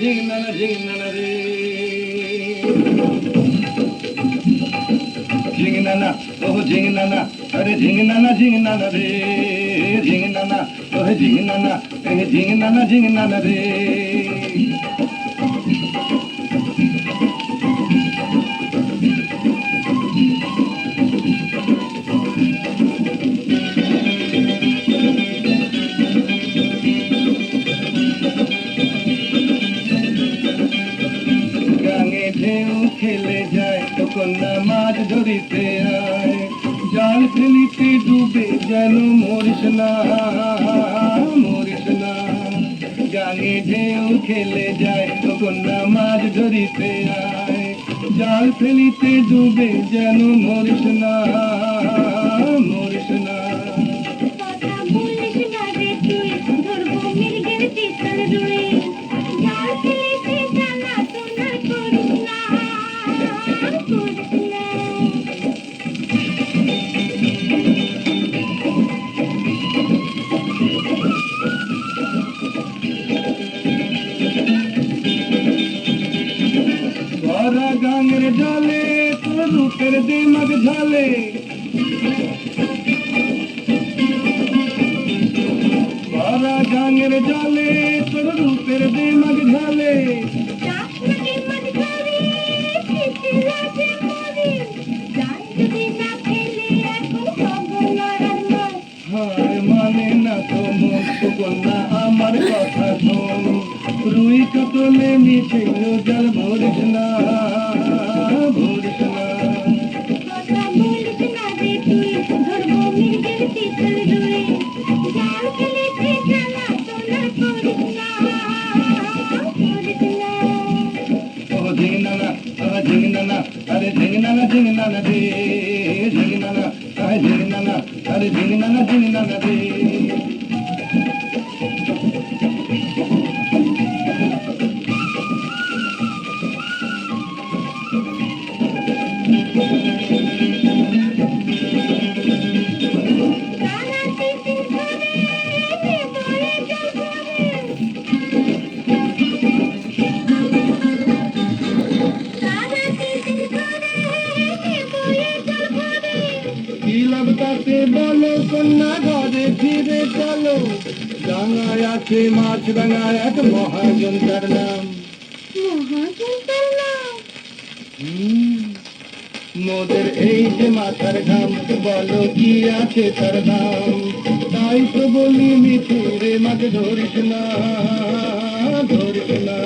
జిగినన జిగినన రే. జిగినన ఓహో జిగినన అరే జిగినన జిగినన రే. జిగినన ఓహో జిగినన జిగినన జిగినన రే. খেলে যায়, তখন মাছ ধরিতে আয়। জাল ফেলিতে ডুবে যেন মরিস না মরিস না। গাঙে ঢেউ খেলে যায়, তখন মাছ ধরিতে আয়। জাল ফেলিতে ডুবে যেন মরিস না মরিস না। রূপের দিমাগ ঝালে। ভরা গাঙের জলে তোর রূপের দিমাগ ঝালে। মন। না তো সুকন্যা আমার কথা শোন। রুই কাতলে মিছে জল ভরিস না ভরিস না nana ding nana ding ding nana kai ding nana kai ding nana nana Thank you. লাগতাতে বলো কন্যা ঘরে ফিরে চলো। ডাঙায় আছে মাছ ডাঙায় এক মহাজন তার নাম। নাম? মোদের এই যে মাথার ঘাম বলো কি আছে তার দাম তাই তো বলি মিঠুরে মাকে ধরিস না ধরিস না।